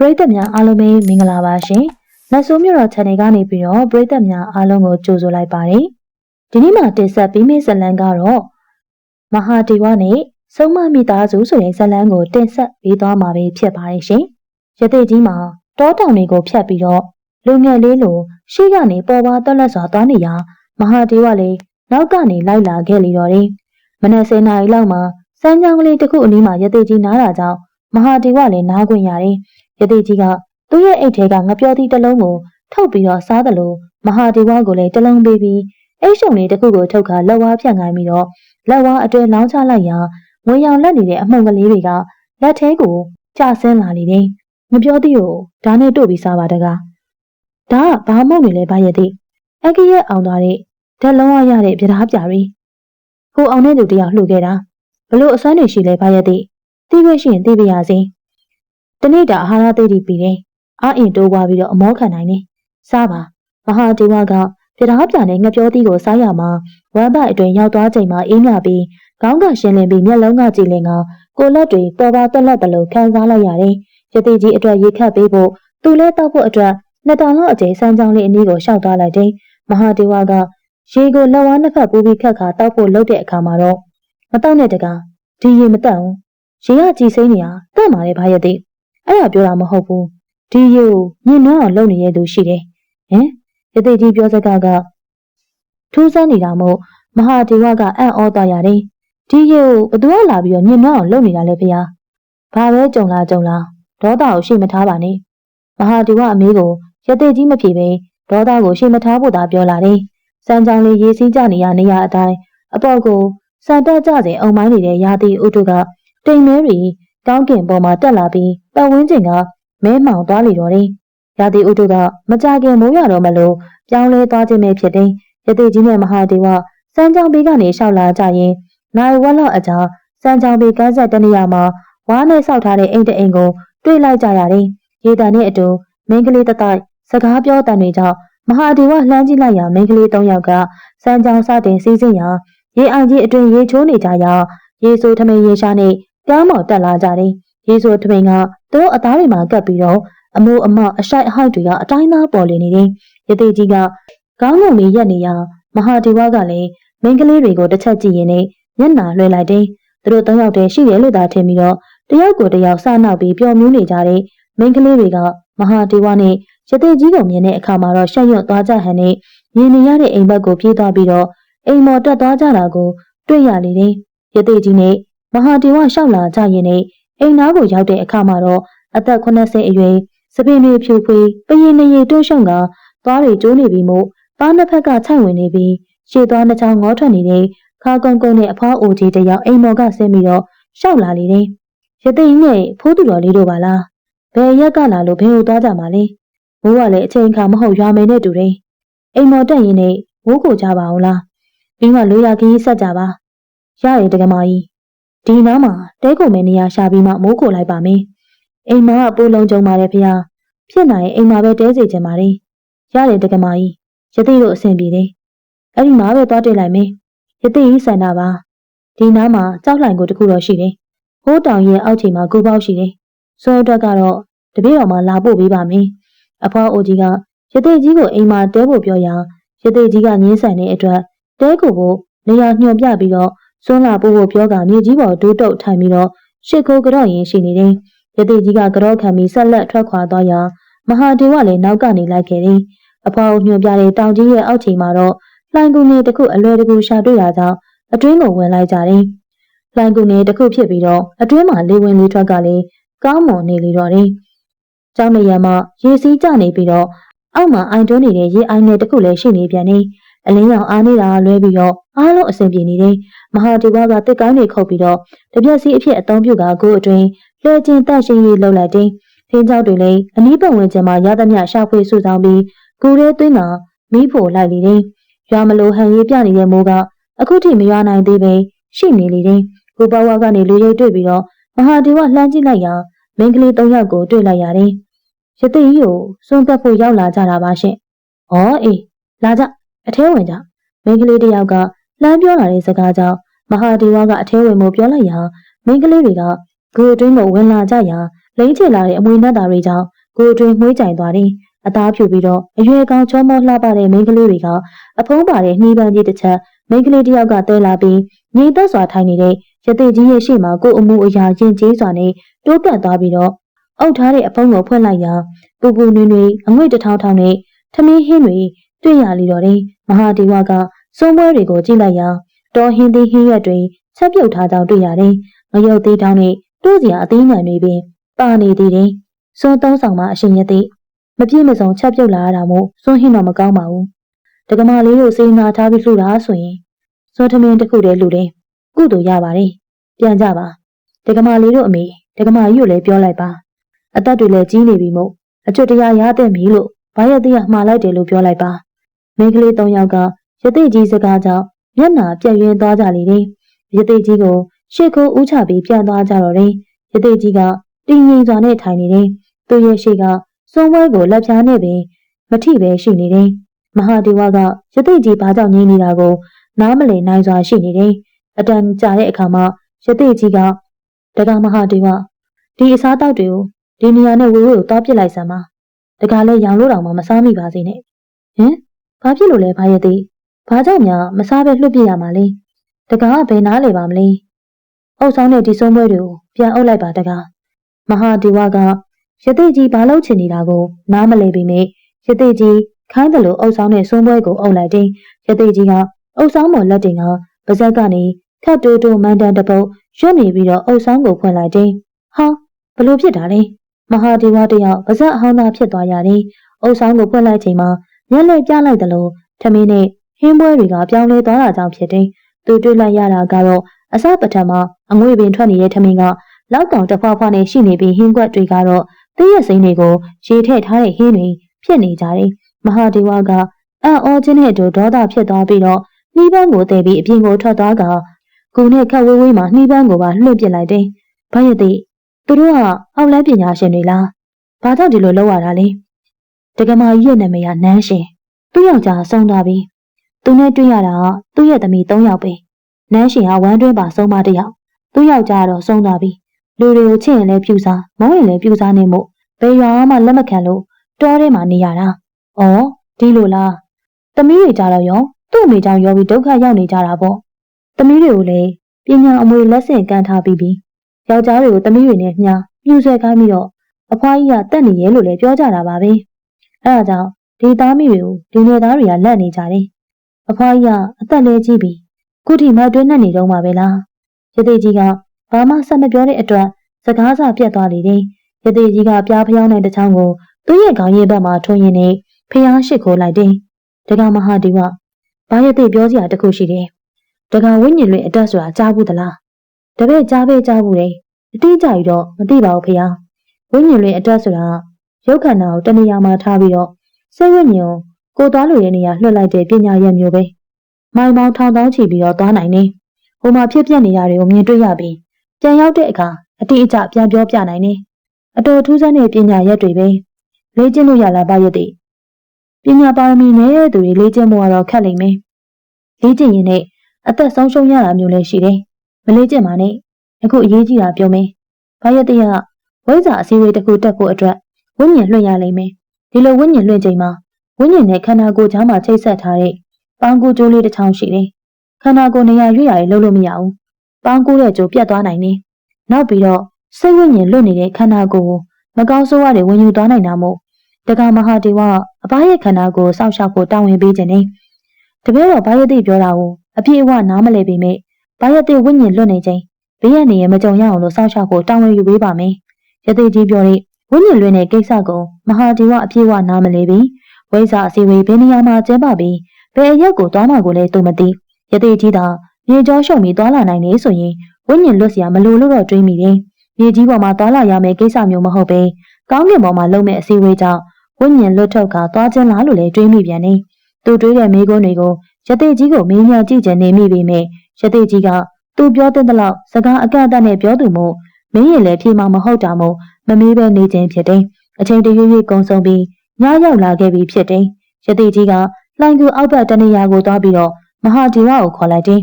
ပရိသတ်များအားလုံးပဲမင်္ဂလာပါရှင်။လက်ဆိုးမြို့တော် channel ကနေပြီးတော့ပရိသတ်များအားလုံးကိုကြိုဆိုလိုက်ပါတယ်။ဒီနေ့မှာတင်ဆက်ပေးမယ့်ဇာတ်လမ်းကတော့မဟာဒေဝနဲ့ဆုံးမမိသားစုဆိုတဲ့ဇာတ်လမ်းကိုတင်ဆက်ပေးသွားမှာပဲဖြစ်ပါတယ်ရှင်။ရသေးကြီးမှာတောတောင်တွေကိုဖြတ်ပြီးတော့လူငယ်လေးလိုရှေ့ကနေပေါ်ပါတက်လက်စွာသွားနေရာမဟာဒေဝလည်းနောက်ကနေလိုက်လာခဲ့လေတော့တယ်။မနက်10နာရီလောက်မှာစမ်းချောင်းကလေးတစ်ခုအနီးမှာရသေးကြီးနားတာကြောင့်မဟာဒေဝလည်းနားခွင့်ရတယ်။ ရသေးကြီးကသူ့ရဲ့အိတ်ထဲကငပြောသီးတစ်လုံးကိုထုတ်ပြီးတော့စားတယ်လို့မဟာဒေဝကိုလည်းတစ်လုံးပေးပြီးအိတ်ရှုံလေးတစ်ခုကိုထုတ်ခါလက်ဝါးဖြန့်ခိုင်းပြီးတော့လက်ဝါးအတွဲလောင်းချလိုက်ရာငွေရောင်လက်နေတဲ့အမှုန်ကလေးတွေကလက်ထဲကိုကျဆင်းလာလေတယ်။ငပြောသီးကိုဓာနဲ့တို့ပြီးစားပါတကား။ဒါကဘာမှမဟုတ်နေလဲဘာရဲ့သိ။အကရဲ့အောင်သွားတဲ့ဓာတ်လုံးဝရတဲ့ပြဓာပြရီ။ဟိုအောင်တဲ့သူတယောက်လှုပ်ခဲ့တာ။ဘလို့အစွမ်းတွေရှိလဲဘာရဲ့သိ။သိခွင့်ရှိရင်သိပါရစေ။ တနေ့တာအာဟာရသိတိပြီးတယ်။အာအင်တိုးပွားပြီးတော့အမောခံနိုင်တယ်။စားပါ။မဟာဒေဝကပြဓာပြနဲ့ငပြောသီးကိုစားရမှာဝမ်းပိုက်အတွင်ရောက်သွားချိန်မှာအေးမြပြီးခေါင်းကရှင်းလင်းပြီးမျက်လုံးကကြည်လင်ကကိုလက်တွေပေါ်ပါတက်လက်တလို့ခံစားလိုက်ရတယ်။ရတိကြီးအတွက်ရေခတ်ပေးဖို့သူလဲတောက်ဖို့အတွက်နှစ်တောင်လောက်အကျိစမ်းချောင်းလေးအနည်းကိုရှောက်သွားလိုက်တယ်။မဟာဒေဝကရေကိုလက်ဝါးနှစ်ဖက်ပူးပြီးခတ်ခါတောက်ဖို့လှုပ်တဲ့အခါမှာတော့မတောက်နဲ့တကားဒီရေမတက်ဘူး။ရေကကြည်စိမ့်နေတာတတ်ပါလေဘာရသည်။ အဲ့ဒါပြောတာမဟုတ်ဘူး။ဒီရေကိုညှဉ်းနှွမ်းအောင်လုပ်နေတဲ့သူရှိတယ်။ဟင်ရတိကြီးပြောစကားကထူးဆန်းနေတာမို့မဟာဒေဝကအံ့ဩသွားရတယ်။ဒီရေကိုဘသူကလာပြီးတော့ညှဉ်းနှွမ်းအောင်လုပ်နေတာလဲဖေ။ဘာပဲကြုံလားကြုံလားဒေါသကိုရှိမထားပါနဲ့။မဟာဒေဝအမေးကိုရတိကြီးမဖြေပဲဒေါသကိုရှိမထားဖို့သာပြောလာတယ်။စံကြောင်လေးရေစီးကြနေရနေရအတိုင်းအပေါ်ကိုစံတက်ကြစဉ်အုံမိုင်းနေတဲ့ရာသီဥတုကတိမ်မဲတွေ ကောင်းကင်ပေါ်မှာတက်လာပြီးပတ်ဝန်းကျင်ကမဲမှောင်သွားလေတော့တယ်။ရာသီဥတုကမကြခင်မိုးရတော့မလို့ပြောင်းလဲသွားခြင်းပဲဖြစ်တယ်။ရတိကြီးနဲ့မဟာဒေဝစံကြောင်ဘေးကနေရှောက်လာကြရင်နိုင်ဝက်လောက်အကြာစံကြောင်ဘေးကန်းဆက်တနေရာမှာဝါးနဲ့ဆောက်ထားတဲ့အိမ်တအိမ်ကိုတွေ့လိုက်ကြရတယ်။ရေတံနဲ့အတူမင်းကလေးတတိုက်စကားပြောတန်တွေကြောင့်မဟာဒေဝလှမ်းကြည့်လိုက်ရာမင်းကလေး၃ယောက်ကစံကြောင်စတင်စီးစင်းရာရေအောင်ကြီးအတွင်ရေချိုးနေကြရာရေဆိုးထမင်းရေရှားနဲ့ ပြောင်းမော်တက်လာကြတယ်။ရေဆိုးထမင်းကသူတို့အသားတွေမှာကပ်ပြီးတော့အမိုးအမောက်အရှိုက်အဟောက်တွေကအတိုင်းသားပေါ်လေနေတယ်။ရသေးကြီးကကောင်းငုံလေးရက်နေရာမဟာဒေဝကလည်းမင်းကလေးတွေကိုတစ်ချက်ကြည့်ရင်နဲ့မျက်နှာလွှဲလိုက်တယ်။သူတို့သုံးယောက်တည်းရှိတယ်လို့သာထင်ပြီးတော့တယောက်ကိုတယောက်စနောက်ပြီးပျော်မြူးနေကြတဲ့မင်းကလေးတွေကမဟာဒေဝနဲ့ရသေးကြီးကိုမြင်တဲ့အခါမှာတော့ရှက်ရွံ့သွားကြဟန်နဲ့မြင်နေရတဲ့အိမ်ဘက်ကိုပြေးသွားပြီးတော့အိမ်မော်တက်သွားကြတာကိုတွေ့ရလေတယ်။ရသေးကြီးနဲ့ မဟာဒေဝရှောက်လာကြရင်နဲ့အိမ်သားကိုရောက်တဲ့အခါမှာတော့အသက်80အရွယ်စပင်တွေဖြူဖွေးပရင်နေရီတွန့်ရှုံကသွားတွေကျိုးနေပြီးမို့ပါးနှစ်ဖက်ကခြိုက်ဝင်နေပြီးရှေ့သွားနှစ်ချောင်းငေါထွက်နေတဲ့ခါကုန်းကုန်းနဲ့အဖွားအိုကြီးတယောက်အိမ်မော်ကဆင်းပြီးတော့ရှောက်လာလေတယ်။ရသိန်းနဲ့ဖိုးသူတော်လေးတို့ပါလား။ဘယ်ရက်ကလာလို့ဘယ်ကိုသွားကြမှာလဲ။မိုးကလည်းအချိန်ခါမဟုတ်ရွာမယ်နဲ့တူတယ်။အိမ်မော်တက်ရင်နဲ့မိုးကိုကြပါအောင်လား။ပြီးမှလိုရကြီးဆက်ကြပါ။ရရတကမာကြီး။ ဒီနားမှာတဲကုန်မဲနေရာရှာပြီးမှမိုးကိုလိုက်ပါမယ်။အိမ်မော်ကပိုးလုံးကြုံပါတယ်ဖေ။ဖြစ်နိုင်အိမ်မှာပဲတဲစီချင်ပါတယ်။ရတယ်တကမာကြီး။ရသိတို့အဆင်ပြေတယ်။အဲ့ဒီမှာပဲသွားတွေ့လိုက်မယ်။ရသိကြီးဆန္ဒပါ။ဒီနားမှာကြောက်လှိုင်ကိုတခုတော့ရှိတယ်။ဟိုးတောင်ရဲ့အောက်ခြေမှာကူပေါက်ရှိတယ်။စောအတွက်ကတော့တပည့်တော်မှာလာပို့ပေးပါမယ်။အဖွားအိုကြီးကရသိကြီးကိုအိမ်မှာတဲဖို့ပြောရာရသိကြီးကငင်းဆန်တဲ့အတွက်တဲကိုကိုနေရာညွှန်ပြပြီးတော့ စွန်းလာပို့ဖို့ပြောကမြေကြီးပေါ်ဒိုးတုတ်ထိုင်ပြီးတော့ရှစ်ခိုးကြော့ရင်ရှိနေတယ်။ရသိကြီးကကြော့ခံပြီးဆက်လက်ထွက်ခွာသွားရာမဟာဒေဝလည်းနောက်ကနေလိုက်ခဲ့တယ်။အဖွားအိုညွှန်ပြတဲ့တောင်ကြီးရဲ့အောက်ခြေမှာတော့လှိုင်ကူနေတစ်ခုအလွယ်တကူရှာတွေ့တာကြောင့်အတွင်းကိုဝင်လိုက်ကြတယ်။လှိုင်ကူနေတစ်ခုဖြစ်ပြီးတော့အတွင်းမှာလေဝင်လေးထွက်ကလည်းကောင်းမွန်နေလေတော့တယ်။ကျောင်းနေရမှာရေစီးကျနေပြီးတော့အောက်မှာအိုင်တွန်းနေတဲ့ရေအိုင်နယ်တစ်ခုလည်းရှိနေပြန်နေ။ အလင်းရောင်အားနေတာလွဲပြီးတော့အားလုံးအဆင်ပြေနေတယ်။မဟာဒီဘကတစ်ကောင်းတွေခုတ်ပြီးတော့တပြက်စီအဖြစ်အသုံးပြုကကိုအတွင်းလှည့်ကျင်တက်ရှင်ရေးလှုပ်လိုက်တယ်။ထင်းကြောက်တွေလည်းအနီးပတ်ဝန်းကျင်မှာရသမျှရှာဖွေစုဆောင်ပြီးကူရဲသွင်းကမီးဖို့လိုက်နေတယ်။ရွာမလို့ဟန်ရေးပြနေတဲ့မိုးကအခုထိမရွာနိုင်သေးပဲရှိနေလေတယ်။ကိုဘဝကနေလူရိပ်တွေ့ပြီးတော့မဟာဒီဝလှမ်းကြည့်လိုက်ရာမင်းကလေး၃ယောက်ကိုတွေ့လိုက်ရတယ်။ရသိကြီးကိုစွန့်သက်ဖို့ရောက်လာကြတာပါရှင်။ဩအေးလာကြ အထဲဝင်ကြမင်းကလေးတယောက်ကလှမ်းပြောလာတဲ့စကားကြောင့်မဟာဒီဝကအထဲဝင်မှုပြောလိုက်ရာမိန်းကလေးတွေကကိုယ်အတွင်းကိုဝင်လာကြရာလိမ့်ချလာတဲ့အမွေနဲ့သားတွေကြောင့်ကိုယ်အတွင်းမွှေးကြိုင်သွားတယ်။အသားဖြူပြီးတော့အရွယ်ကောင်းချောမောလှပတဲ့မိန်းကလေးတွေကအဖုံးပါတဲ့နှီးပန်းကြီးတစ်ချက်မိန်းကလေးတစ်ယောက်ကတဲလာပြီးညီသက်စွာထိုင်နေတဲ့ရသေးကြီးရဲ့ရှေ့မှာကိုယ်အမှုအရာရင်ကျေးစွာနဲ့တိုးကပ်သွားပြီးတော့အုပ်ထားတဲ့အဖုံးကိုဖွင့်လိုက်ရာပူပူနွေနွေအငွေ့တစ်ထောင်ထောင်နဲ့ထမင်းဟင်းတွေ တွေ့ရလီတော့တယ်မဟာဒီဝကစုံပွဲတွေကိုကြည့်လိုက်ရာတော်ဟင်းသေးဟင်းရက်တွေချက်ပြုတ်ထားကြောင်းတွေ့ရတယ်ငရုတ်သေးတောင်းနဲ့တိုးစရာအသေးငံတွေပင်ပါနေသေးတယ်စွန်းသုံးဆောင်မှအရှင်ရသည်မပြည့်မစုံချက်ပြုတ်လာရတာမို့စွန်းဟင်းတော့မကောင်းပါဘူးတက္ကမလေးတို့စေနာထားပြီးလှူတာဆိုရင်စွန်းထမင်းတစ်ခုတည်းလှူတယ်ကုသိုလ်ရပါတယ်ပြန်ကြပါတက္ကမလေးတို့အမေတက္ကမကြီးကိုလည်းပြောလိုက်ပါအသက်တွေလည်းကြီးနေပြီမို့အကျွတ်တရားရတဲ့မီလို့ဘာရသေးရမှားလိုက်တယ်လို့ပြောလိုက်ပါ မိန်းကလေး၃ယောက်ကရတိကြီးစကားကြောင့်မျက်နှာပြက်ယွင်းသွားကြလေတယ်ရတိကြီးကိုရှေ့ကိုဥချပြီးပြန်သွားကြတော့တယ်ရတိကြီးကတင်းငိမ်စွာနဲ့ထိုင်နေတယ်သူရဲ့ရှေ့ကစွန်ဝဲကိုလက်ဖြားနဲ့ပင်မထိပဲရှိနေတယ်မဟာဒေဝကရတိကြီးဘာကြောင့်ငြိမ်နေတာကိုနားမလည်နိုင်စွာရှိနေတယ်အတန်ကြာတဲ့အခါမှာရတိကြီးကတက္ကမဟာဒေဝဒီအစားတောက်တွေကိုဒီနေရာနဲ့ဝေဝေကိုတောပစ်လိုက်စမ်းပါတကလည်းရောင်လို့တောင်မှမစားမိပါစေနဲ့ဟင် ဘာဖြစ်လို့လဲဘာရဲ့သေးဘာကြောင့်များမစားပဲလွတ်ပြရမှာလဲတကားကဘယ်နားလေပါမလဲအုပ်ဆောင်တဲ့ဒီဆုံးပွဲတွေကိုပြန်အုပ်လိုက်ပါတကားမဟာဒီဝကရတိကြီးဘာလို့ချင်နေတာကိုနားမလည်ပေမဲ့ရတိကြီးခိုင်းတယ်လို့အုပ်ဆောင်တဲ့ဆုံးပွဲကိုအုပ်လိုက်တယ်ရတိကြီးကအုပ်ဆောင်မော်လက်တင်ကပါဇက်ကနေခတ်တိုးတိုးမန်တန်တပုတ်ရွတ်နေပြီးတော့အုပ်ဆောင်ကိုဖွင့်လိုက်တယ်ဟာဘလို့ဖြစ်တာလဲမဟာဒီဝတယောက်ပါဇက်အဟောင်းသားဖြစ်သွားရတယ်အုပ်ဆောင်ကိုဖွင့်လိုက်ချိန်မှာ မျက်လက်ပြလိုက်တယ်လို့ထမင်းနဲ့ဟင်းပွဲတွေကပြောင်းလဲသွားတာကြောင့်ဖြစ်တယ်သူတွေ့လိုက်ရတာကတော့အစပထမအငွေပင်ထွက်နေတဲ့ထမင်းကလောက်ကောင်တစ်ဖွားဖွားနဲ့ရှိနေပြီးဟင်းကွက်တွေကတော့တည့်ရစိမ့်တွေကိုရေထည့်ထားတဲ့ဟင်းတွေဖြစ်နေကြတယ်။မဟာဒေဝကအံ့ဩခြင်းနဲ့အတူဒေါသဖြစ်သွားပြီးတော့နှီးပန်းကိုတည်ပြီးအပြင်ကိုထွက်သွားကကိုနဲ့ခက်ဝေးဝေးမှာနှီးပန်းကိုပါလွှင့်ပစ်လိုက်တယ်။ဘာရသည်သူတို့ကအောက်လန်းပညာရှင်တွေလား။ဘာကြောင့်ဒီလိုလုပ်ရတာလဲ။ တက္ကမကြီးရဲ့နာမည်ကနန်းရှင်။သူ့ယောက်ျားဆုံးသွားပြီ။သူနဲ့တွေ့ရတာကသူ့ရဲ့သမီး၃ယောက်ပဲ။နန်းရှင်ကဝမ်းတွင်းပါဆုံးမတစ်ယောက်။သူ့ယောက်ျားတော့ဆုံးသွားပြီ။လူတွေကိုချစ်ရင်လည်းပြူစားမောင်းရင်လည်းပြူစားနေမို့ဘယ်ရွာမှလက်မခံလို့တောထဲမှာနေရတာ။အော်ဒီလိုလား။သမီးတွေကြတော့ရောသူ့အမေကြောင့်ရောပြီးဒုက္ခရောက်နေကြတာပေါ့။သမီးတွေကိုလည်းပညာအမွေလက်ဆင့်ကမ်းထားပြီးပြီးယောက်ျားတွေကိုသမီးတွေနဲ့မျှပြူဆွဲခိုင်းပြီးတော့အဖွားကြီးကတက်နေရဲလို့လည်းပြောကြတာပါပဲ။ အဲဒါကြောင့်ဒီသားမိတွေကိုဒီနေသားတွေကလက်နေကြတယ်။အဖွားကြီးကအသက်လဲကြီးပြီ။ခုထိမတွင်းနဲ့နေတော့မှာပဲလား။ရသေးကြီးကဘာမှဆက်မပြောတဲ့အတွက်စကားစာပြတ်သွားလေတယ်။ရသေးကြီးကပြားဖျောင်းတဲ့တချောင်းကိုသူ့ရဲ့ခေါင်းရည်ဘက်မှာထွန်းရင်းနဲ့ဖျားရှိခိုးလိုက်တယ်။တကမဟာဒီဝဘာရသေးပြောစရာတခုရှိတယ်။တကဝိညာဉ်လွင်အတက်ဆိုတာကြားဘူးသလား။တပည့်ကြားပဲကြားဘူးတယ်။အတိအကျကြီးတော့မသိပါဘူးဖျား။ဝိညာဉ်လွင်အတက်ဆိုတာ ရုပ်ခန္ဓာကိုတဏှာမှာထားပြီးတော့စိတ်ဝိညာဉ်ကိုကိုသွားလို့တဲ့နေရာလွှတ်လိုက်တဲ့ပညာရက်မျိုးပဲ။မိုင်ပေါင်းထောင်တောင်းချီပြီးတော့သွားနိုင်နေ။ဟိုမှာဖြစ်ပျက်နေတာတွေကိုမြင်တွေ့ရပြီးပြန်ရောက်တဲ့အခါအတိအကျပြန်ပြောပြနိုင်နေ။အတော်ထူးဆန်းတဲ့ပညာရက်တွေပဲ။လေ့ကျင့်လို့ရလားပါရသည်။ပညာပါရမီနဲ့သူတွေလေ့ကျင့်မှုကတော့ခက်လိမ့်မယ်။လေ့ကျင့်ရင်နဲ့အသက်ဆုံးရှုံးရတာမျိုးလည်းရှိတယ်။မလေ့ကျင့်ပါနဲ့။အခုအရေးကြီးတာပြောမယ်။ဘာရသည်ကဝိဇ္ဇာအစည်းအဝေးတစ်ခုတက်ဖို့အတွက် ဝိညာဉ်လွှင့်ရလိမ့်မယ်။ဒီလိုဝိညာဉ်လွှင့်ချိန်မှာဝိညာဉ်နဲ့ခန္ဓာကိုယ်ကြားမှာချိတ်ဆက်ထားတဲ့ပေါင်းကူကြိုးလေးတစ်ချောင်းရှိတယ်။ခန္ဓာကိုယ်နေရာရွေ့ရည်လုံးလို့မရဘူး။ပေါင်းကူတဲ့ကြိုးပြတ်သွားနိုင်တယ်။နောက်ပြီးတော့စိတ်ဝိညာဉ်လွတ်နေတဲ့ခန္ဓာကိုယ်ကိုမကောင်းဆိုးရတွေဝင်ယူသွားနိုင်တာမို့တက္ကမဟာဒေဝအဘရဲ့ခန္ဓာကိုယ်စောင့်ရှောက်ဖို့တောင်းဝင်ပေးခြင်းနဲ့တပည့်တော်ဘာယတိပြောတာကိုအပြည့်အဝနားမလည်ပေမဲ့ဘာယတိဝိညာဉ်လွတ်နေခြင်းဘေးရနေရမကြုံရအောင်လို့စောင့်ရှောက်ဖို့တောင်းဝင်ယူပေးပါမယ်။ယတိကြီးပြောတဲ့ ဝိညာဉ်လွတ်တဲ့ကိစ္စကိုမဟာဒေဝအပြည့်အဝနားမလည်ပြီးဝိဇ္ဇာအစီဝေးဘယ်နေရာမှာကျဲပါပြီးဘယ်အရက်ကိုသွားမှာကိုလည်းသူမသိယတိကြီးသာမြေကျောရှုံပြီးသွားလာနိုင်နေဆိုရင်ဝိညာဉ်လွတ်စရာမလိုလို့တော့တွေးမိတယ်မြေကြီးပေါ်မှာသွားလာရမယ့်ကိစ္စမျိုးမဟုတ်ပဲကောင်းကင်ပေါ်မှာလုံမဲ့အစည်းအဝေးကြောင့်ဝိညာဉ်လွတ်ထုတ်ကသွားခြင်းလားလို့လည်းတွေးမိပြန်နေသူတွေးတဲ့မိကုန်းတွေကိုယတိကြီးကိုမင်းညာကြည့်ချင်နေမိပေမဲ့ယတိကြီးကသူပြောတဲ့လောက်စကားအကန့်အသတ်နဲ့ပြောသူမို့ မင်းရင်လည်းဖြေမှာမဟုတ်တာမို့မမေးပဲနေခြင်းဖြစ်တယ်အချိန်တရွေ့ရွေ့ကုံဆုံးပြီးညရောက်လာခဲ့ပြီဖြစ်တယ်ယတိကြီးကလှိုင်ကူအောက်ဘက်တနေရာကိုသွားပြီးတော့မဟာဒီဝကိုခေါ်လိုက်တယ်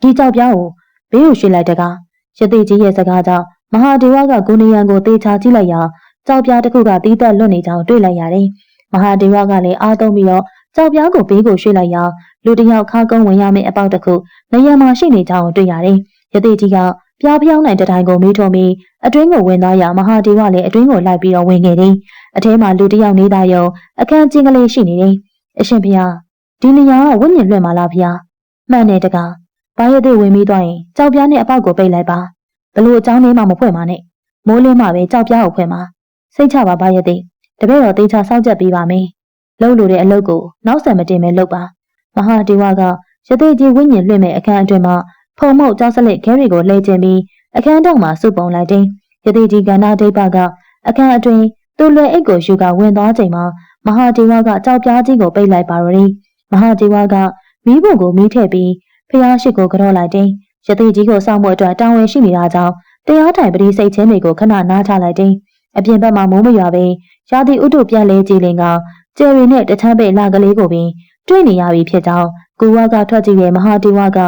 ဒီကြောက်ပြားကိုဘေးကိုရွှေ့လိုက်တကားယရသေးကြီးရဲ့စကားကြောင့်မဟာဒေဝကကိုနေရန်ကိုတေချာကြည့်လိုက်ရာကြောက်ပြားတစ်ခုကတီးတက်လွတ်နေကြောင်းတွေ့လိုက်ရတယ်။မဟာဒေဝကလည်းအားသုံးပြီးတော့ကြောက်ပြားကိုဘေးကိုရွှေ့လိုက်ရာလူတစ်ယောက်ခါကုန်းဝင်ရမယ့်အပေါက်တစ်ခုနေရန်မှာရှိနေကြောင်းတွေ့ရတယ်။ရသေးကြီးက ပြားပြောင်းနိုင်တဲ့တိုင်ကိုမေးထုံပြီးအတွင်းကိုဝင်သွားရာမဟာဒေဝလည်းအတွင်းကိုလိုက်ပြီးတော့ဝင်ခဲ့တယ်။အထဲမှာလူတစ်ယောက်နေတာယုံအခန်းချင်းကလေးရှိနေတယ်။အရှင်ဖေဟာဒီနေရာကဝိညာဉ်လွှင့်ပါလားဖေဟာ။မှန်တယ်တကား။ဘာရသေးဝင်ပြီးသွားရင်ကြောက်ပြားနဲ့အပေါက်ကိုပိတ်လိုက်ပါ။ဘလို့အကြောင်းလေးမှမဖွင့်ပါနဲ့။မိုးလင်းမှပဲကြောက်ပြားကိုဖွင့်ပါ။စိတ်ချပါဘာရသေး။တပည့်တော်တေချာစောင့်ကြပ်ပေးပါမယ်။လှုပ်လို့တဲ့အလုပ်ကိုနောက်ဆက်မတင်ပဲလုပ်ပါ။မဟာဒေဝကရသေးကြီးဝိညာဉ်လွှင့်မဲ့အခန်းအတွင်းမှာ ဖုံမောက်ကြောက်စလက်ခဲတွေကိုလှည့်ကျင်ပြီးအခန်းတောင်မှာစုပုံလိုက်တဲ့ရသေးကြီးကန္နာဒိပကအခန်းအတွင်းသူ့လွယ်အိတ်ကိုယူကဝင်သွားချိန်မှာမဟာဒေဝကကြောက်ပြားကြီးကိုပိတ်လိုက်ပါတော့တယ်မဟာဒေဝကမိဖို့ကိုမိထည့်ပြီးဖျားရှိကိုကြော့လိုက်တဲ့ရသေးကြီးကိုစောင့်ဖို့အတွက်တာဝန်ရှိနေတာကြောင့်တရားထိုင်ပရိစိတ်ချင်းတွေကိုခဏနားချလိုက်တဲ့အပြင်ဘက်မှာမိုးမရွာပဲရာသီဥတုပြက်လဲကြည်လင်ကကျယ်ရီနဲ့တချမ်းပိတ်လာကလေးကိုပင်တွေ့နေရပြီဖြစ်ကြောင်းကူဝါကထွက်ကြည့်တဲ့မဟာဒေဝက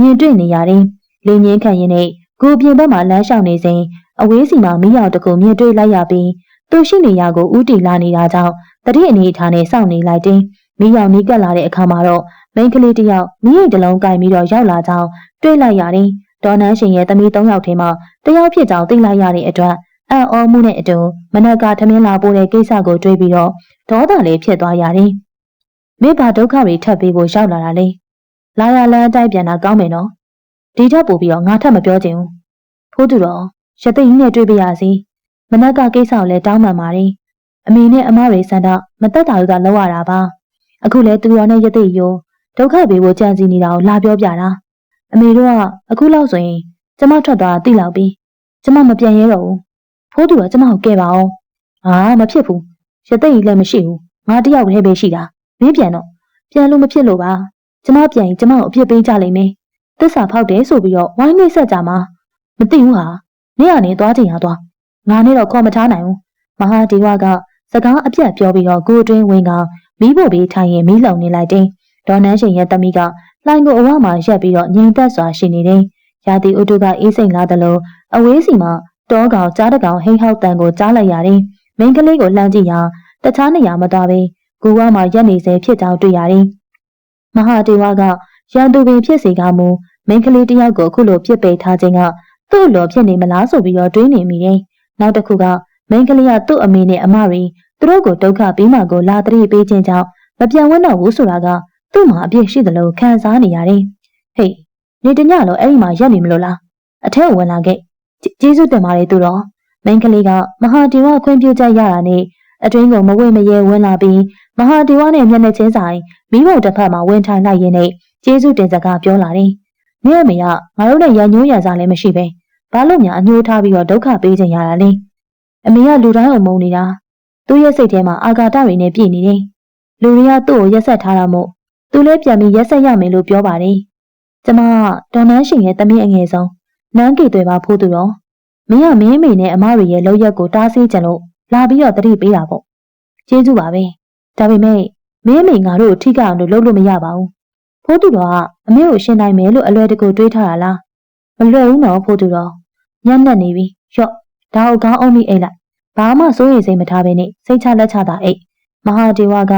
မြင်တွေ့နေရတယ်။လင်းငင်းခံရင်နဲ့ကိုပြင်ဘက်မှာလမ်းလျှောက်နေစဉ်အဝေးစီမှာမိရောက်တကူမြင်တွေ့လိုက်ရပြီးသူရှိနေရကိုဥတီလာနေတာကြောင့်တတိအနေထားနဲ့စောင့်နေလိုက်တဲ့မိရောက်နီးကပ်လာတဲ့အခါမှာတော့မိန်းကလေးတစ်ယောက်မိရိတ်တလုံးကင်ပြီးတော့ရောက်လာကြောင်းတွေ့လိုက်ရတယ်။ဒေါ်နန်းရှင်ရဲ့သမီး၃ယောက်ထဲမှာတယောက်ဖြစ်ကြောင်းသိလိုက်ရတဲ့အတွက်အံ့ဩမှုနဲ့အတူမနက်ကထမင်းလာပို့တဲ့ကိစ္စကိုတွေးပြီးတော့ဒေါသလေးဖြစ်သွားရတယ်။မိဘဒုက္ခတွေထပ်ပြီးကိုရောက်လာတာလေ။ လာရလန်းအတိုင်းပြန်တာကောင်းမယ်နော်။ဒီထက်ပိုပြီးတော့ငါထပ်မပြောချင်ဘူး။ဖိုးသူတော်ရသိန်းနဲ့တွေ့ပြရစီ။မနက်ကကိစ္စကိုလည်းတောင်းပန်ပါတယ်။အမေနဲ့အမတွေစံတော့မတက်တာကလောက်ရတာပါ။အခုလဲသူရောနဲ့ရသိရောဒုက္ခပေးဖို့ကြံစီနေတာကိုလာပြောပြတာ။အမေတို့ကအခုလောက်ဆိုရင်ကျမထွက်သွားသိလောက်ပြီ။ကျမမပြန်ရဲတော့ဘူး။ဖိုးသူကကျမကိုကဲပါအောင်။ဟာမဖြစ်ဘူး။ရသိန်းလည်းမရှိဘူး။ငါတယောက်တည်းပဲရှိတာ။မင်းပြန်တော့ပြန်လို့မဖြစ်လို့ပါ။ ကျမပြန်ရင်ကျမကိုအပြစ်ပေးကြလိမ့်မယ်။သစ္စာဖောက်တယ်ဆိုပြီးတော့ဝိုင်းနေဆက်ကြမှာ။မသိဘူးဟာ။နေ့ကနေသွားချင်ရသွား။ငါနဲ့တော့ခေါ်မထားနိုင်ဘူး။မဟာဒီဝကစကားအပြတ်ပြောပြီးတော့ကိုအတွင်းဝင်ကမီးဖို့ပြီးထိုင်ရင်မီးလောင်နေလိုက်တယ်။ဒေါ်နန်းရှင်ရဲ့တမိကလှိုင်ကိုအဝမှာရက်ပြီးတော့ငြိမ်သက်စွာရှိနေတယ်။ရာသီဥတုကအေးစိမ်လာသလိုအဝေးစီမှာတောကောင်ကြားတကောင်ဟိဟောက်တန်ကိုကြားလိုက်ရတယ်။မိန်းကလေးကိုလှမ်းကြည့်ရာတခြားနေရာမသွားဘဲကူဝါမှာရက်နေစေဖြစ်ကြောင်းတွေ့ရတယ်။ မဟာဒေဝကရန်သူပင်ဖြစ်စေကမူမိန်းကလေးတယောက်ကိုအခုလိုပြစ်ပယ်ထားခြင်းကသူ့လိုဖြစ်နေမလားဆိုပြီးတော့တွေးနေမိတယ်။နောက်တစ်ခုကမိန်းကလေးကသူ့အမေနဲ့အမတွေသူတို့ကိုဒုက္ခပေးမှကိုလာတရိပေးခြင်းကြောင့်မပြောင်းဝန်းတော့ဘူးဆိုတာကသူ့မှာအပြစ်ရှိတယ်လို့ခံစားနေရတယ်။ဟေးနေတညလို့အဲ့ဒီမှာရက်နေမလို့လား။အထက်ဝင်လာခဲ့။ကျေးဇူးတင်ပါတယ်သူတော်။မိန်းကလေးကမဟာဒေဝခွင့်ပြုချက်ရတာနဲ့ အတွင်းကိုမဝဲမရဲဝင်လာပြီးမဟာဒေဝနဲ့မျက်နှာချင်းဆိုင်မိဘတစ်ဖက်မှာဝင်ထိုင်လိုက်ရင်းနဲ့ကျေးဇူးတင်စကားပြောလာတယ်။မြဲမေကငါတို့နဲ့ရန်ညိုးရန်စားလည်းမရှိပဲ။ဘာလို့များအညှိုးထားပြီးတော့ဒုက္ခပေးခြင်းရတာလဲ။အမေကလူတိုင်းကိုမုန်းနေတာ။သူ့ရဲ့စိတ်ထဲမှာအာဃာတတွေနဲ့ပြည့်နေတယ်။လူတွေကသူ့ကိုရက်ဆက်ထားတာမို့သူလည်းပြန်ပြီးရက်ဆက်ရမယ်လို့ပြောပါတယ်။ကျမကဒေါ်နန်းရှင်ရဲ့တမီးအငယ်ဆုံးနန်းကေတွေပါဖို့သူတော့မင်းကမင်းအမေနဲ့အမတွေရဲ့လောက်ရက်ကိုတားဆီးကြလို့ လာပြီးတော့တတိပေးတာပေါ့။ကျေးဇူးပါပဲ။ဒါပေမဲ့မင်းအမေငါတို့ကိုထိကအောင်လို့လုပ်လို့မရပါဘူး။ဖိုးသူတော်ကအမေကိုရှင်းနိုင်မယ်လို့အလွယ်တကူတွေးထားတာလား။မလွယ်ဘူးနော်ဖိုးသူတော်။ညံ့နဲ့နေပြီ။ရော့ဒါကိုကောင်းအောင်မိအိတ်လိုက်။ဘာမှစိုးရိမ်စိတ်မထားဘဲနဲ့စိတ်ချလက်ချတာအိတ်။မဟာဒေဝက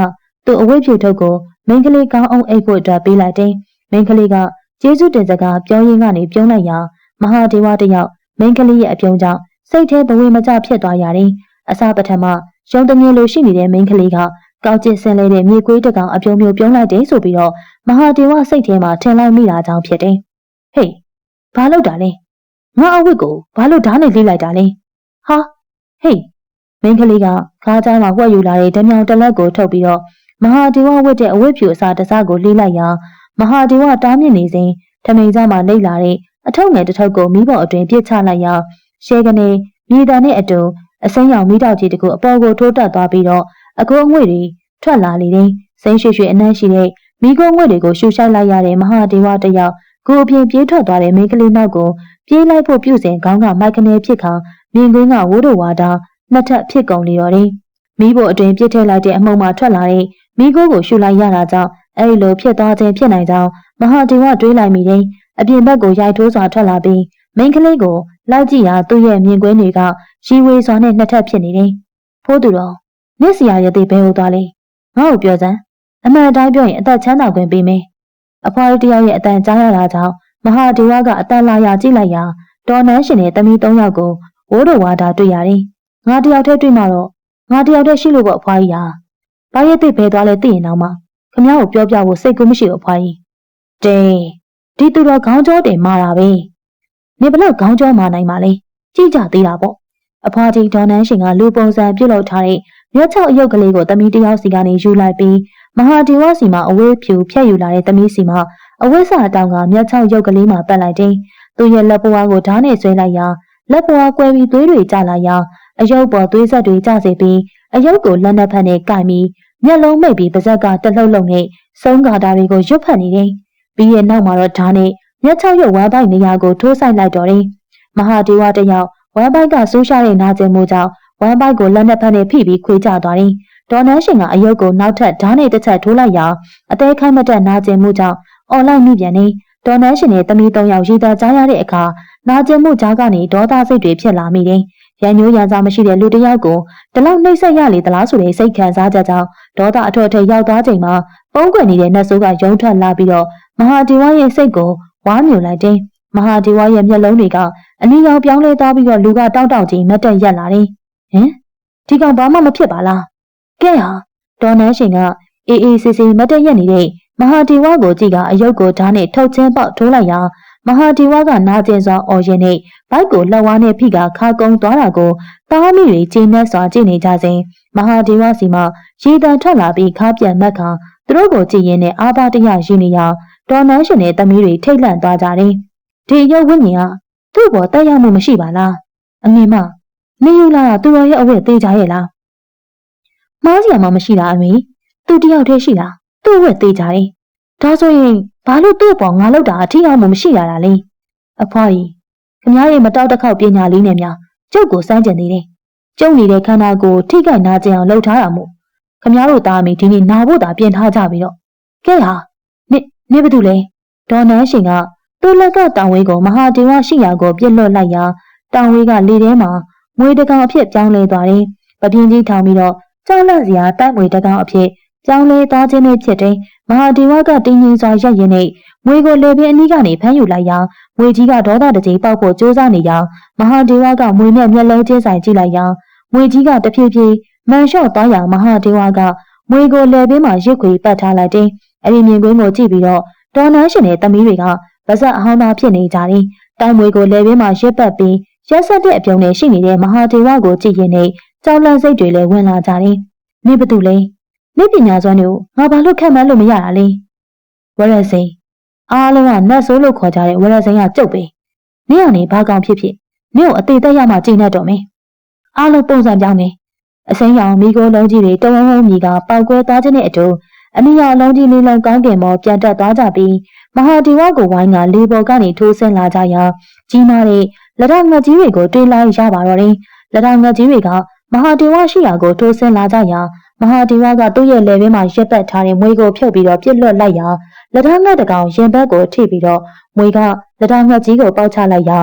သူ့အဝိဖြူထုတ်ကိုမိန်းကလေးကောင်းအောင်အိတ်ဖို့အတွက်ပေးလိုက်တယ်။မိန်းကလေးကကျေးဇူးတင်စကားပြောရင်းကနေပြုံးလိုက်ရာမဟာဒေဝတယောက်မိန်းကလေးရဲ့အပြုံးကြောင့်စိတ်ထဲဘဝမကျဖြစ်သွားရတယ်။ အစပထမရုံတငယ်လိုရှိနေတဲ့မိန်းကလေးကကောက်ကျစ်ဆင်းလဲတဲ့မြေကွေးတကောင်အပြုံးမျိုးပြုံးလိုက်တယ်ဆိုပြီးတော့မဟာဒေဝစိတ်ထဲမှာထင်လိုက်မိတာကြောင့်ဖြစ်တယ်။ဟေးဘာလုပ်တာလဲ။ငါအဝတ်ကိုဘာလို့ဓာတ်နဲ့လေးလိုက်တာလဲ။ဟာဟေးမိန်းကလေးကခါးကြားမှာဝှက်ယူလာတဲ့ဓမြောင်တလက်ကိုထုတ်ပြီးတော့မဟာဒေဝဝတ်တဲ့အဝတ်ဖြူအစားတစားကိုလေးလိုက်ရာမဟာဒေဝတားမြစ်နေစဉ်ထမိန်ကြားမှာလိမ့်လာတဲ့အထုပ်ငယ်တစ်ထုပ်ကိုမိဘအတွင်ပြစ်ချလိုက်ရာရှဲကနေမြေတံနဲ့အတူ အစိမ်းရောင်မိတောက်ကြီးတကူအပေါ်ကိုထိုးတက်သွားပြီးတော့အကိုအငွေ့တွေထွက်လာလေတဲ့စိမ်းရွှေရွှေအနှမ်းရှိတဲ့မိကိုငွေ့တွေကိုရှူရှိုက်လိုက်ရတဲ့မဟာဒေဝတယောက်ကိုအပြင်ပြေးထွက်သွားတဲ့မိန်းကလေးနောက်ကိုပြေးလိုက်ဖို့ပြုစဉ်ခေါင်းကမိုက်ကနေဖြစ်ခါမြင်ကွင်းကဝိုးတော်ဝါတာနှစ်ထပ်ဖြစ်ကုန်လေတော့တယ်မိဖို့အတွင်ပြစ်ထည့်လိုက်တဲ့အမှုံမှာထွက်လာတဲ့မိကိုကိုရှူလိုက်ရတာကြောင့်အဲ့ဒီလိုဖြစ်သွားခြင်းဖြစ်နိုင်ကြောင်းမဟာဒေဝတွေးလိုက်မိတယ်အပြင်ဘက်ကိုရိုက်ထိုးစွာထွက်လာပြီးမိန်းကလေးကိုလိုက်ကြည့်ရာသူ့ရဲ့မြင်ကွင်းတွေက ရီဝေစွာနဲ့နှစ်ထပ်ဖြစ်နေတယ်။ဖိုးသူတော်နစ်စရာရသေးဘဲဟုတ်သွားလေ။ငါ့ကိုပြောစမ်းအမှန်တိုင်းပြောရင်အသက်ချမ်းသာခွင့်ပေးမယ်။အဖွားလေးတယောက်ရဲ့အတန်ကြားရတာကြောင့်မဟာဒေဝကအတန်လာရကြည့်လိုက်ရာတော်နန်းရှင်နဲ့တမီး၃ယောက်ကိုဝိုးတော်ဝါတာတွေ့ရတယ်။ငါတယောက်တည်းတွေ့မှတော့ငါတယောက်တည်းရှိလို့ပေါ့အဖွားကြီးဟာ။ဘာရဲ့သိဘဲသွားလဲသိရင်တော့မှခမ ्या ကိုပြောပြဖို့စိတ်ကူးမရှိဘူးအဖွားကြီး။တင်းဒီသူတော်ခေါင်းကြောတင်မာတာပဲ။နေဘလို့ခေါင်းကြောမာနိုင်ပါလဲ။ကြည့်ကြသေးတာပေါ့။ အဖွားကြီးဒေါ်နန်းရှင်ကလူပုံစံပြုတ်လောက်ထားတဲ့မြတ်ချောက်အယုတ်ကလေးကိုတမီးတယောက်စီကနေယူလိုက်ပြီးမဟာဒီဝစီမှာအဝေးဖြူဖြတ်ယူလာတဲ့တမီးစီမှာအဝိစာတောင်ကမြတ်ချောက်ရုပ်ကလေးမှာပတ်လိုက်တယ်။သူရဲ့လက်ပွားကိုဓာတ်နဲ့ဆွဲလိုက်ရာလက်ပွားကွဲပြီးသွေးတွေကျလာရာအယုတ်ပေါ်သွေးဆက်တွေကျစေပြီးအယုတ်ကိုလက်နှစ်ဖက်နဲ့ကင်ပြီးမျက်လုံးမိတ်ပြီးပါဇက်ကတလှုပ်လှုပ်နဲ့ဆုံးကာတာတွေကိုရွတ်ဖတ်နေတယ်။ပြီးရဲ့နောက်မှာတော့ဓာတ်နဲ့မြတ်ချောက်ရုပ်ဝမ်းပိုက်နေရာကိုထိုးဆိုင်လိုက်တော့တယ်။မဟာဒီဝတယောက် ဝမ်းပိုက်ကဆိုးရှားတဲ့နာကျင်မှုကြောင့်ဝမ်းပိုက်ကိုလက်နှစ်ဖက်နဲ့ဖိပြီးခွေကျသွားတယ်။ဒေါ်နန်းရှင်ကအယုတ်ကိုနောက်ထပ်ဓာတ်နဲ့တစ်ချက်ထိုးလိုက်ရာအသေးခိုင်းမတက်နာကျင်မှုကြောင့်အွန်လိုင်းမိပြန်နေဒေါ်နန်းရှင်နဲ့တမီး၃ယောက်ရေးသားကြားရတဲ့အခါနာကျင်မှုကြားကနေဒေါသစိတ်တွေဖြစ်လာမိတယ်။ရန်ညိုးရန်စားမရှိတဲ့လူတစ်ယောက်ကိုဒီလောက်နှိမ့်ဆက်ရလေသလားဆိုတဲ့စိတ်ခံစားချက်ကြောင့်ဒေါသအထွတ်အထိပ်ရောက်သွားချိန်မှာပုံကွယ်နေတဲ့နတ်ဆိုးကရုံထွက်လာပြီးတော့မဟာဒီဝါရဲ့စိတ်ကိုဝါမြူလိုက်တယ်။ မဟာဒီဝါရဲ့မျက်လုံးတွေကအနီရောင်ပြောင်းလဲသွားပြီးတော့လူကတောက်တောက်ကြီးမတ်တက်ရက်လာတယ်။ဟင်ဒီကောင်ဘာမှမဖြစ်ပါလား။ကဲဟာဒေါ်နန်းရှင်ကအေးအေးဆေးဆေးမတ်တက်ရက်နေတဲ့မဟာဒီဝါကိုကြည့်ကအယုတ်ကိုဓာတ်နဲ့ထုတ်ချင်းပေါက်ထိုးလိုက်ရာမဟာဒီဝါကနာကျင်စွာအော်ရင်နဲ့ဘိုက်ကိုလက်ဝါးနဲ့ဖိကခါကုန်းသွားတာကိုတားမိတွေကျင်းနဲ့စွာကြည့်နေကြစဉ်မဟာဒီဝါစီမှာရေတံထွက်လာပြီးခါပြန်မက်ခါသူတို့ကိုကြည့်ရင်နဲ့အာဘာတရယူနေရာဒေါ်နန်းရှင်နဲ့သမီးတွေထိတ်လန့်သွားကြတယ်။ ဒီရုပ်ဝိညာဉ်ကသူ့ဘောတက်ရောက်မှုမရှိပါလား။အငင်မနေယူလာတာသူတော်ရဲ့အဝတ်သေးကြရဲ့လား။မားစီယာမှမရှိတာအမေသူတယောက်တည်းရှိတာသူ့အဝတ်သေးကြတယ်။ဒါဆိုရင်ဘာလို့သူ့ဘောငါလောက်တာအထီးအောင်မှုမရှိရတာလဲ။အဖွားကြီးခင်ဗျားရဲ့မတောက်တစ်ခေါက်ပညာလေးနဲ့များကျုပ်ကိုစမ်းကြံနေတယ်။ကျုပ်နေတဲ့ခန္ဓာကိုထိခိုက်နာကျင်အောင်လှုပ်ထားတာမို့ခမ ्या တို့သားအမိဒီနေ့နာဖို့တာပြင်ထားကြပြီးတော့ကဲဟာနေနေဘာတူလဲဒေါ်နန်းရှင်က သူ့လက်ကတောင်ဝေးကိုမဟာဒေဝရှိရာကိုပြစ်လွတ်လိုက်ရာတောင်ဝေးကလေထဲမှာငွေတကောင်အဖြစ်ပြောင်းလဲသွားတယ်။ပပြင်းကြီးထောင်ပြီးတော့ကြောက်လန့်စရာတိုက်ငွေတကောင်အဖြစ်ပြောင်းလဲသွားခြင်းနဲ့ဖြစ်တဲ့မဟာဒေဝကတင်းငင်းစွာရက်ရင်နဲ့ငွေကိုလေပင်အနီးကနေဖမ်းယူလိုက်ရာငွေကြီးကဒေါသတကြီးပေါက်ဖို့ကြိုးစားနေရာမဟာဒေဝကငွေနဲ့မျက်လုံးချင်းဆိုင်ကြည့်လိုက်ရာငွေကြီးကတဖြည်းဖြည်းမန်လျှော့သွားရာမဟာဒေဝကငွေကိုလေပင်မှာရစ်ခွေပတ်ထားလိုက်တယ်။အဲဒီမြင်ကွင်းကိုကြည့်ပြီးတော့ဒေါ်နန်းရှင်နဲ့သမီးတွေက ပါဇက်အဟောင်းသားဖြစ်နေကြတယ်။တိုင်မွေကိုလေပင်မှာရစ်ပတ်ပြီးရက်ဆက်တဲ့အပြုံနဲ့ရှိနေတဲ့မဟာဒေဝကိုကြည့်ရင်နဲ့ကြောက်လန့်စိတ်တွေလည်းဝင်လာကြတယ်။နေဘသူလဲ။နေပညာစွမ်းတွေကိုငါဘာလို့ခံမလို့မရတာလဲ။ဝရစိန်အားလုံးကနတ်ဆိုးလို့ခေါ်ကြတဲ့ဝရစိန်ကကြုတ်ပဲ။နေအောင်နေဘာကောင်ဖြစ်ဖြစ်နေကိုအသေးသက်ရမှကြိနေတော့မယ်။အားလုံးပုံစံပြောင်းမယ်။အစိမ်းရောင်မိโกလုံးကြီးတွေတဝုံဝုံမြည်ကပေါက်ကွဲသွားခြင်းနဲ့အတူအနီရောင်လုံးကြီးလေးလုံးကောင်းကင်ပေါ်ပြန်တက်သွားကြပြီး မဟာဒီဝကိုဝိုင်းကလေပေါ်ကနေထိုးဆင်းလာကြရာကြီးမားတဲ့လက်တော်ငှက်ကြီးတွေကိုတွေးလိုက်ရပါတော့တယ်။လက်တော်ငှက်ကြီးတွေကမဟာဒီဝရှိရာကိုထိုးဆင်းလာကြရာမဟာဒီဝကသူ့ရဲ့လက်ဘင်းမှာရက်ပတ်ထားတဲ့မွေးကိုဖြုတ်ပြီးတော့ပြစ်လွတ်လိုက်ရာလက်တော်ငှက်တကောင်ရင်ဘက်ကိုထိပြီးတော့မွေးကလက်တော်ငှက်ကြီးကိုပေါက်ချလိုက်ရာ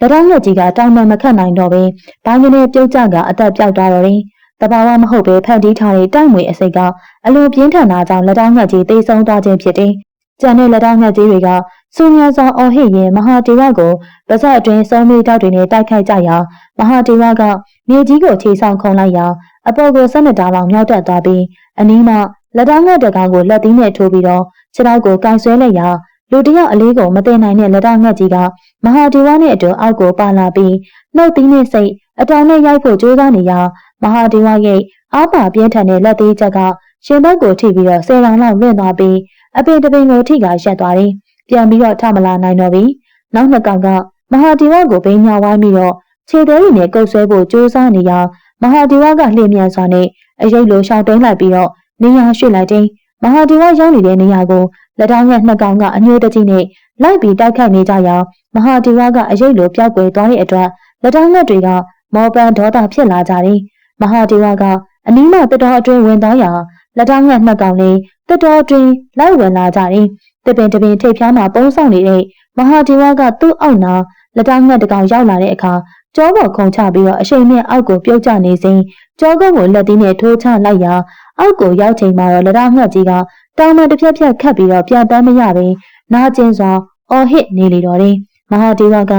လက်တော်ငှက်ကြီးကတောင်ပံမခတ်နိုင်တော့ဘဲဘိုင်းကနေပြုတ်ကျကအသက်ပြောက်သွားတော့တယ်။တဘာဝမဟုတ်ပဲဖန်တီးထားတဲ့တိုက်မွေအစိတ်ကအလိုပြင်းထန်တာကြောင့်လက်တော်ငှက်ကြီးတိတ်ဆုံးသွားခြင်းဖြစ်တယ်။ ကျန်တဲ့လက်တော်ငှက်ကြီးတွေကစူညာဆောင်အော်ဟစ်ရင်မဟာဒေဝကိုပါဇက်အတွင်းစုံမိတောက်တွေနဲ့တိုက်ခိုက်ကြရာမဟာဒေဝကမြေကြီးကိုခြေဆောင်ခုံလိုက်ရာအပေါ်ကိုဆက်နှစ်တာလောက်မြောက်တက်သွားပြီးအနီးမှလက်တော်ငှက်တကောင်ကိုလက်သီးနဲ့ထိုးပြီးတော့ခြေထောက်ကိုကင်ဆွဲလိုက်ရာလူတယောက်အလေးကိုမတင်နိုင်တဲ့လက်တော်ငှက်ကြီးကမဟာဒေဝနဲ့အတူအောက်ကိုပါလာပြီးနှုတ်သီးနဲ့စိတ်အတောင်နဲ့ရိုက်ဖို့ကြိုးစားနေရာမဟာဒေဝရဲ့အားပါပြင်းထန်တဲ့လက်သေးချက်ကရှင်ဘက်ကိုထိပြီးတော့ဆယ်တောင်လောက်လွင့်သွားပြီး အပင်တပင်ကိုထိကရက်သွားတယ်။ပြန်ပြီးတော့ထမလာနိုင်တော့ပြီ။နောက်နှစ်ကောင်ကမဟာဒီဝကိုဘိညာဝိုင်းပြီးတော့ခြေသေးတွေနဲ့ကုတ်ဆွဲဖို့ကြိုးစားနေရာမဟာဒီဝကလှည့်မြန်စွာနဲ့အရိပ်လိုရှောင်တိန်လိုက်ပြီးတော့နေရာရွှေ့လိုက်တဲ့မဟာဒီဝရောက်နေတဲ့နေရာကိုလက်ထောင်းရဲ့နှစ်ကောင်ကအညိုးတကြီးနဲ့လိုက်ပြီးတိုက်ခိုက်နေကြရာမဟာဒီဝကအရိပ်လိုပျောက်ကွယ်သွားတဲ့အတွက်လက်ထောင်းလက်တွေကမောပန်းဒေါသဖြစ်လာကြတယ်။မဟာဒီဝကအနီးမှတတော်အတွင်းဝင်သွားရာ လက်ထောင်းငှက်နှစ်ကောင်လေးတတော်အတွင်းလိုက်ဝင်လာကြတယ်။တပင်တပင်ထိပ်ဖြားမှာပုံဆောင်နေတဲ့မဟာဒီဝကသူ့အောက်နာလက်တောင်းငှက်တစ်ကောင်ရောက်လာတဲ့အခါကြောပေါ်ခုန်ချပြီးတော့အရှိန်နဲ့အောက်ကိုပြုတ်ကျနေစဉ်ကြောကုန်းကိုလက်သီးနဲ့ထိုးချလိုက်ရာအောက်ကိုရောက်ချိန်မှာတော့လက်တောင်းငှက်ကြီးကတောင်မှတစ်ဖြက်ဖြက်ခတ်ပြီးတော့ပြန်တမ်းမရပင်နာကျင်စွာအော်ဟစ်နေလေတော့တယ်မဟာဒေဝက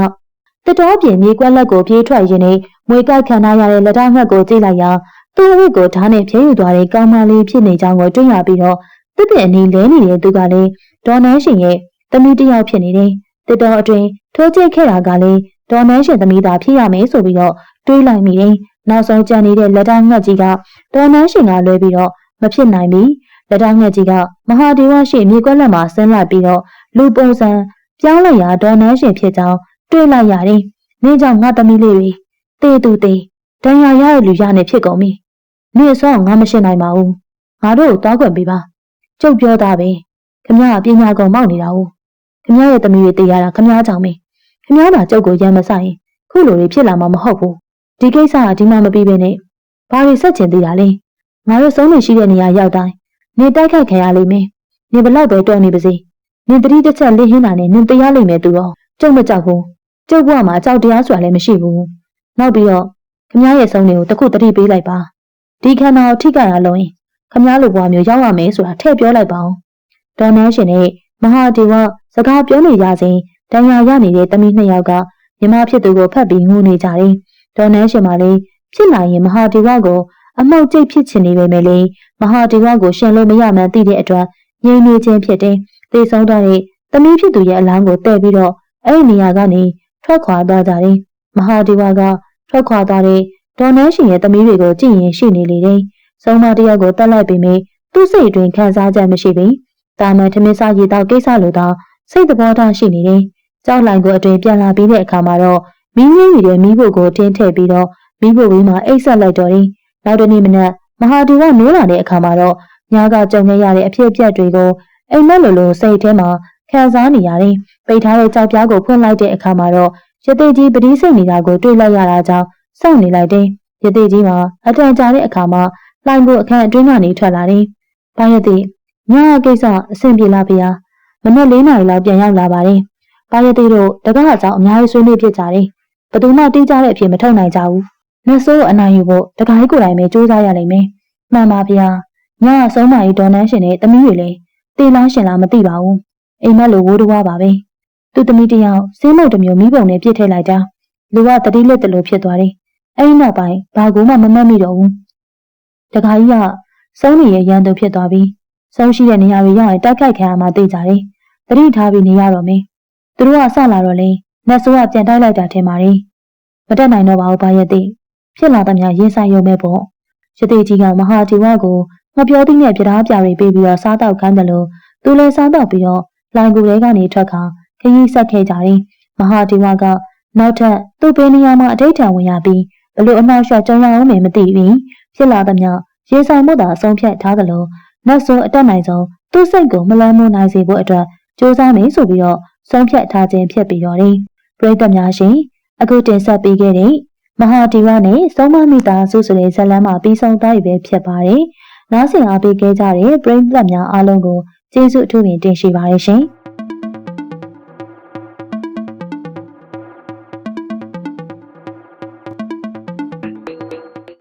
တတော်ပြင်မြေကွက်လက်ကိုပြေးထွက်ရင်းနဲ့မွေကိုက်ခံထားရတဲ့လက်တောင်းငှက်ကိုကြည့်လိုက်ရာ သူ့ဝိတ်ကိုဓာတ်နဲ့ဖြဲယူသွားတဲ့ကောင်မလေးဖြစ်နေကြောင်းကိုတွေ့ရပြီးတော့တစ်ပင်အနီးလဲနေတဲ့သူကလည်းဒေါ်နန်းရှင်ရဲ့သမီးတစ်ယောက်ဖြစ်နေတယ်။တစ်တော်အတွင်းထိုးကျိတ်ခဲ့တာကလည်းဒေါ်နန်းရှင်သမီးသားဖြစ်ရမယ်ဆိုပြီးတော့တွေးလိုက်မိတယ်။နောက်ဆုံးကြံနေတဲ့လက်တောင်းငှက်ကြီးကဒေါ်နန်းရှင်ကလွဲပြီးတော့မဖြစ်နိုင်ပြီ။လက်တောင်းငှက်ကြီးကမဟာဒေဝရှိမြေကွက်လက်မှာဆင်းလိုက်ပြီးတော့လူပုံစံပြောင်းလိုက်ရာဒေါ်နန်းရှင်ဖြစ်ကြောင်းတွေးလိုက်ရတယ်။နင်းကြောင့်ငါသမီးလေးတွေတေးသူတေးဒဏ်ရာရတဲ့လူရနဲ့ဖြစ်ကုန်ပြီ။ နေ့စောငါမရှင်းနိုင်ပါဘူး။ငါတို့ကိုတောက်ခွင့်ပေးပါ။ကျုပ်ပြောတာပဲ။ခမရပညာကုန်မောက်နေတာဟုတ်။ခမရရဲ့သမီးတွေတေးရတာခမရကြောင့်ပဲ။ခမရကကျုပ်ကိုရမ်းမဆိုင်။ခုလိုတွေဖြစ်လာမှာမဟုတ်ဘူး။ဒီကိစ္စကဒီမှမပြီးပဲနဲ့။ဘာတွေဆက်ချင်သေးတာလဲ။ငါတို့ဆုံးနေရှိတဲ့နေရာရောက်တိုင်းနေတိုက်ခိုက်ခံရလိမ့်မယ်။နေဘလောက်ပဲတော်နေပါစေ။နေတတိတစ်ချက်လစ်ဟင်းတာနဲ့နင်တရားလိမ့်မယ်သူတော့ကျုပ်မကြောက်ဘူး။ကျုပ်ဘဝမှာအကြောက်တရားဆိုတာလည်းမရှိဘူး။နောက်ပြီးတော့ခမရရဲ့ဆုံးတွေကိုတခုတတိပေးလိုက်ပါ။ ဒီခန္ဓာကိုထိကြတာလုံးရင်ခမရလိုဘဝမျိုးရောက်ရမယ်ဆိုတာထည့်ပြောလိုက်ပါဦး။ဒေါ်နန်းရှင်နဲ့မဟာဒေဝစကားပြောနေကြစဉ်တန်ရာရနေတဲ့တမီးနှစ်ယောက်ကမြမဖြစ်သူကိုဖတ်ပြီးငိုနေကြတယ်။ဒေါ်နန်းရှင်မလေးဖြစ်လာရင်မဟာဒေဝကိုအမောက်ကျိတ်ဖြစ်ချင်နေပေမဲ့လေမဟာဒေဝကိုရှင်လို့မရမှန်းသိတဲ့အတွက်ငြိမ်နေခြင်းဖြစ်တယ်။သေဆုံးတော့တဲ့တမီးဖြစ်သူရဲ့အလောင်းကိုတဲ့ပြီးတော့အဲ့ဒီနေရာကနေထွက်ခွာသွားကြတယ်။မဟာဒေဝကထွက်ခွာသွားတဲ့ ဒေါ်နန်းရှင်ရဲ့တမီးတွေကိုကြည့်ရင်ရှိနေလေတယ်။ဆုံးမတယောက်ကိုတတ်လိုက်ပေမဲ့သူ့စိတ်အတွင်းခံစားချက်မရှိဘူး။တာမန်ထမင်းစားရည်တော့ကိစ္စလိုတော့စိတ်သဘောထားရှိနေတယ်။ကြောက်လိုက်ကိုအတွင်ပြန်လာပြီးတဲ့အခါမှာတော့မီးငင်းရည်တဲ့မီးဖို့ကိုတင်းထည့်ပြီးတော့မီးဖို့ဝေးမှာအိတ်ဆက်လိုက်တော့တယ်။နောက်တနေ့မနက်မဟာဒီကနိုးလာတဲ့အခါမှာတော့ညာကကြုံခဲ့ရတဲ့အဖြစ်အပျက်တွေကိုအိမ်မက်လိုလိုစိတ်ထဲမှာခံစားနေရတယ်။ပိတ်ထားတဲ့ကြောက်ပြားကိုဖွင့်လိုက်တဲ့အခါမှာတော့ရသေးကြီးပတိစိတ်နေတာကိုတွေ့လိုက်ရတာကြောင့် စောင့်နေလိုက်တယ်။ရသေးကြီးမှာအတန်ကြာတဲ့အခါမှာလှိုင်ကိုအခန်းအတွင်းကနေထွက်လာတယ်။ဘာရသေးညကိစ္စအဆင်ပြေလားဖေယား။မနက်၄နာရီလောက်ပြန်ရောက်လာပါတယ်။ဘာရသေးတို့တကားအကြောင်းအများကြီးဆွေးနွေးဖြစ်ကြတယ်။ဘယ်သူမှတိကျတဲ့အဖြစ်မထုတ်နိုင်ကြဘူး။နှဆိုးအနိုင်ယူဖို့တကားကြီးကိုယ်တိုင်ပဲစူးစမ်းရလိမ့်မယ်။မှန်ပါဗျာ။ညအဆုံးမကြီးဒေါ်နန်းရှင်နဲ့တမီးတွေလည်းတေးလားရှင်လားမသိပါဘူး။အိမ်မက်လိုဝိုးတဝါပါပဲ။သူ့သမီးတယောက်စေးမုတ်တစ်မျိုးမိဘုံနဲ့ပြစ်ထည့်လိုက်တာ။လူကတတိလက်တလို့ဖြစ်သွားတယ်။ အဲဒီနောက်ပိုင်းဘာကူမှမမှတ်မိတော့ဘူး။တခါကြီးကစုံးနေရဲ့ရန်သူဖြစ်သွားပြီးစုံးရှိတဲ့နေရာတွေရောက်ရင်တိုက်ခိုက်ခံရမှသိကြတယ်။တတိထားပြီးနေရတော့မယ်။သူတို့ကဆလာတော့လေနတ်ဆိုးကပြန်တိုက်လိုက်တာထင်ပါတယ်။မတက်နိုင်တော့ပါဘူးဘာရဲ့သိ။ဖြစ်လာသမျှရေးဆိုင်ရုံပဲပေါ့။ရသေးကြီးကမဟာဒီဝကိုမပြောသည့်နဲ့ပြဓာပြတွေပေးပြီးတော့စားတော့ခိုင်းတယ်လို့သူလည်းစားတော့ပြီးတော့လိုင်ကူထဲကနေထွက်ခါခရီးဆက်ခဲ့ကြတယ်။မဟာဒီဝကနောက်ထပ်သူ့ဘေးနေရာမှာအဋိဌာဝင်ရပြီး ဘလို့အနောက်ရှော့ကြုံရအောင်မသိဘူးဖြစ်လာသမျှရေဆိုင်မှုသာအဆုံးဖြတ်ထားသလိုနတ်ဆိုးအတက်နိုင်ဆုံးသူ့စိတ်ကိုမလန်းမိုးနိုင်စေဖို့အတွက်ကြိုးစားမယ်ဆိုပြီးတော့ဆုံးဖြတ်ထားခြင်းဖြစ်ပြီးတော့တယ်ပရိသတ်များရှင်အခုတင်ဆက်ပေးခဲ့တဲ့မဟာဒီဝနဲ့ဆုံးမမိသားစုဆိုတဲ့ဇာတ်လမ်းမှာပြီးဆုံးသွားပြီပဲဖြစ်ပါတယ်နားဆင်အားပေးခဲ့ကြတဲ့ပရိသတ်များအားလုံးကိုကျေးဇူးအထူးပင်တင်ရှိပါတယ်ရှင်။